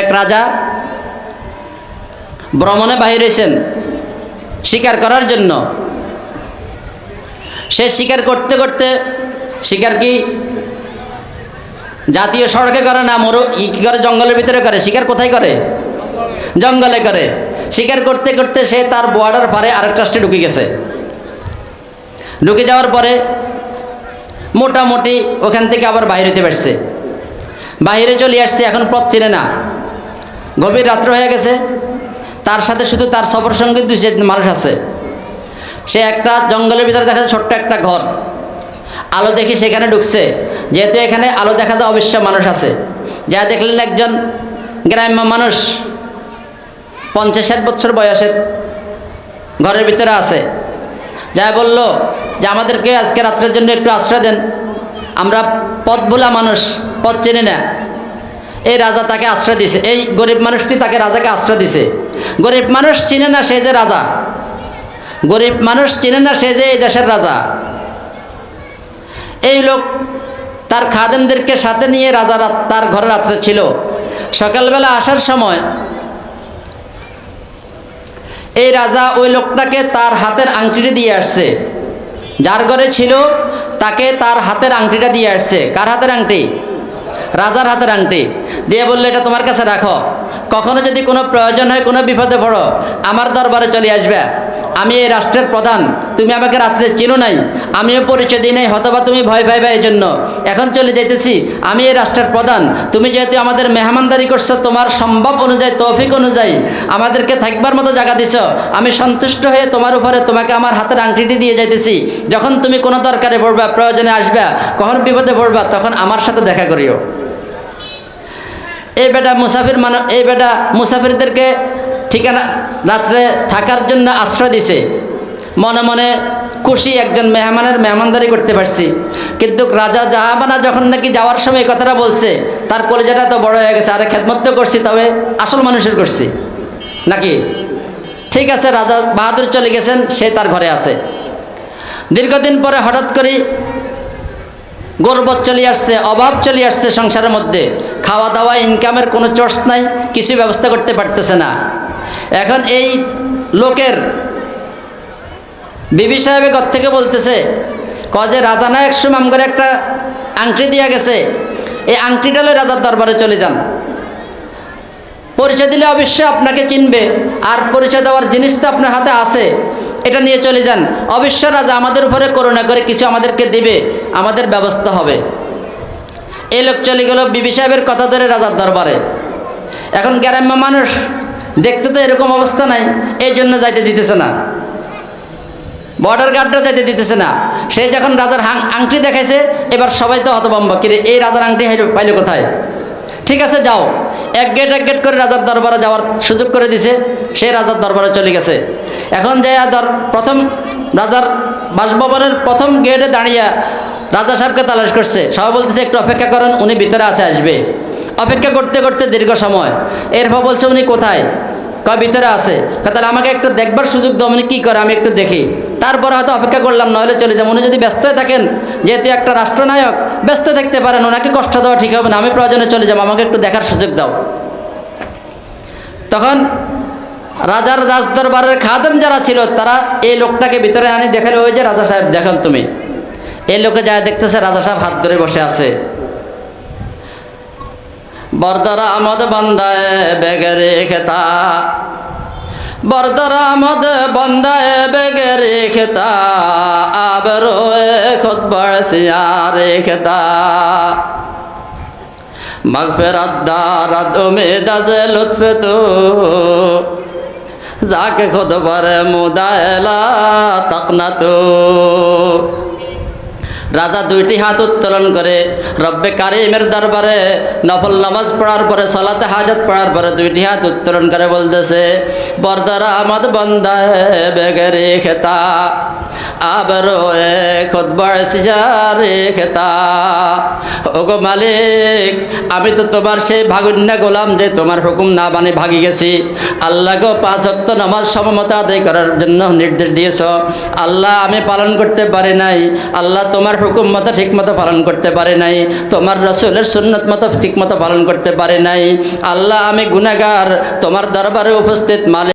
এক রাজা ভ্রমণে বাহির হয়েছেন শিকার করার জন্য। সে শিকার করতে করতে শিকার কি জাতীয় সড়কে করে না মরু ই কি করে জঙ্গলের ভিতরে করে? শিকার কোথায় করে? জঙ্গলে করে। শিকার করতে করতে সে তার বর্ডার পারে আরেকটা স্টে ঢুকে গেছে। ঢুকে যাওয়ার পরে মোটামুটি ওখান থেকে আবার বাইরে হতে পারছে বাইরে চলে আসছে, এখন পথ চিনে না। গভীর রাত্র হয়ে গেছে। তার সাথে শুধু তার সফর সঙ্গে দুই চারজন মানুষ আছে। সে একটা জঙ্গলের ভিতরে দেখা যায় ছোট্ট একটা ঘর। আলো দেখি সেখানে ঢুকছে। যেহেতু এখানে আলো দেখা যায় অবশ্য মানুষ আছে। যা দেখলেন একজন গ্রাম্য মানুষ। পঞ্চাশ ষাট বছর বয়সের ঘরের ভিতরে আছে। যা বলল যে, আমাদেরকে আজকে রাত্রের জন্য একটু আশ্রয় দেন। আমরা পথ বোলা মানুষ, পথ চেনে না। এই রাজা তাকে আশ্রয় দিছে। এই গরিব মানুষটি তাকে রাজাকে আশ্রয় দিছে। গরিব মানুষ চিনে না সে যে রাজা। গরিব মানুষ চিনে না সে যে এই দেশের রাজা। এই লোক তার খাদেমদেরকে সাথে নিয়ে রাজা তার ঘরে রাত্রে ছিল। সকালবেলা আসার সময় এই রাজা ওই লোকটাকে তার হাতের আংটিটি দিয়ে আসছে। যার ঘরে ছিল, তাকে তার হাতের আংটিটা দিয়ে আসছে। কার হাতের আংটি? রাজার হাতের আংটি। দিয়ে বললে, এটা তোমার কাছে রাখো। কখনো যদি কোনো প্রয়োজন হয়, কোনো বিপদে পড়ো, আমার দরবারে চলে আসবে। আমি এই রাষ্ট্রের প্রধান, তুমি আমাকে রাত্রে চিনো নাই। আমিও পরিচয় দিই নাই হতবা তুমি ভয় পাইবে এই জন্য এখন চলে যেতেছি আমি এই রাষ্ট্রের প্রধান। তুমি যেহেতু আমাদের মেহমানদারি করছ, তোমার সম্ভব অনুযায়ী, তৌফিক অনুযায়ী আমাদেরকে থাকবার মতো জায়গা দিছ। আমি সন্তুষ্ট হয়ে তোমার উপরে তোমাকে আমার হাতের আংটিটি দিয়ে যাইতেছি। যখন তুমি কোনো দরকারে পড়বা, প্রয়োজনে আসবা, কখন বিপদে পড়বা, তখন আমার সাথে দেখা করিও। এই বেটা মুসাফির মান, এই বেটা মুসাফিরদেরকে ঠিকানা রাত্রে থাকার জন্য আশ্রয় দিছে। মনে মনে খুশি একজন মেহমানের মেহমানদারি করতে পারছি। কিন্তু রাজা জাহাবানা যখন নাকি যাওয়ার সময় এই কথাটা বলছে, তার কলেজাটা তো বড় হয়ে গেছে, আরে খেদমত তো করছি, তবে আসল মানুষের করছি। নাকি? ঠিক আছে, রাজা বাহাদুর চলে গেছেন, সে তার ঘরে আছে। দীর্ঘদিন পরে হঠাৎ করে গর্বত চলে আসছে, অভাব চলে আসছে সংসারের মধ্যে। খাওয়া দাওয়া ইনকামের কোনো চর্চ নাই, কিছু ব্যবস্থা করতে পারতেছে না। এখন এই লোকের বিবি সাহেবের ঘর থেকে বলতেছে কজে রাজা না একশো মাম করে একটা আংটি দিয়া গেছে, এই আংটিটা লয়ে রাজার দরবারে চলে যান। পরিচয় দিলে অবশ্যই আপনাকে চিনবে, আর পরিচয় দেওয়ার জিনিস তো আপনার হাতে আছে, এটা নিয়ে চলে যান। অবশ্য রাজা আমাদের উপরে করুণা করে কিছু আমাদেরকে দিবে, আমাদের ব্যবস্থা হবে। এই লোক চলে গেল বিবি সাহেবের কথা ধরে রাজার দরবারে। এখন গ্রাম্য মানুষ দেখতে তো এরকম অবস্থা নাই এই জন্য যাইতে দিতেছে না। বর্ডার গার্ডরা যাইতে দিতেছে না। সে যখন রাজার আংটি দেখাইছে, এবার সবাই তো হতবম্ব কিরে এই রাজার আংটি পাইলো কোথায়? ঠিক আছে, যাও। এক গেট এক গেট করে রাজার দরবারে যাওয়ার সুযোগ করে দিছে। সে রাজার দরবারে চলে গেছে। এখন যে দর, প্রথম রাজার বাসভবনের প্রথম গেটে দাঁড়িয়ে রাজা সাহেবকে তালাশ করছে। সবাই বলতেছে, একটু অপেক্ষা করেন, উনি ভিতরে আসে আসবে। অপেক্ষা করতে করতে দীর্ঘ সময়। এরপর বলছে, উনি কোথায়? কয়, ভিতরে আছে। তাহলে আমাকে একটু দেখবার সুযোগ দাও, উনি কী করে? আমি একটু দেখি। তারপর হয়তো অপেক্ষা করলাম, নইলে চলে যাব। উনি যদি ব্যস্ত থাকেন, যেহেতু একটা রাষ্ট্রনায়ক, ব্যস্ত থাকতে পারেন, ওনাকে কষ্ট দেওয়া ঠিক হবে না। আমি প্রয়োজনে চলে যাব, আমাকে একটু দেখার সুযোগ দাও। তখন রাজার রাজ দরবারের খাদেম যারা ছিল, তারা এই লোকটাকে ভিতরে আনি দেখালে, ওই যে রাজা সাহেব, দেখেন তুমি। এই লোকে যা দেখতেছে, রাজা সাহেব হাত ধরে বসে আছে। বরদরা আমদ বন্দায় বেগরে খেতা। বরদরা আমদ বন্দায় বেগরে খেতা। আব রোয়ে খুদ বড়সিয়া রে খেতা। মগফেরাত দারাত উমেদ আজ লুৎফ তো। যাকে খুদ বরে মুদায়লা তকনা তো। রাজা দুইটি হাত উত্তোলন করে। রব্বে কারিমের দরবারে নফল নামাজ পড়ার পরে, সলাতে হাজত পড়ার পরে দুইটি হাত উত্তোলন করে বলতেছে, বরদারা আমদ বন্দায় বেগরে খেতা। আবারও বাড়ে খেতা। ওগো মালিক, আমি তো তোমার সেই ভাগুন্যা গোলাম যে তোমার হুকুম না মানে ভাগি গেছি। আল্লাহ গো পাঁচ অক্ত নামাজ সমমতা আদায় করার জন্য নির্দেশ দিয়েছ। আল্লাহ, আমি পালন করতে পারি নাই। আল্লাহ, তোমার হুকুম মতো, ঠিক মতো পালন করতে পারে নাই। তোমার রসুলের সুন্নত মতো, ঠিক মতো পালন করতে পারে নাই। আল্লাহ, আমি গুনাগার তোমার দরবারে উপস্থিত মালিক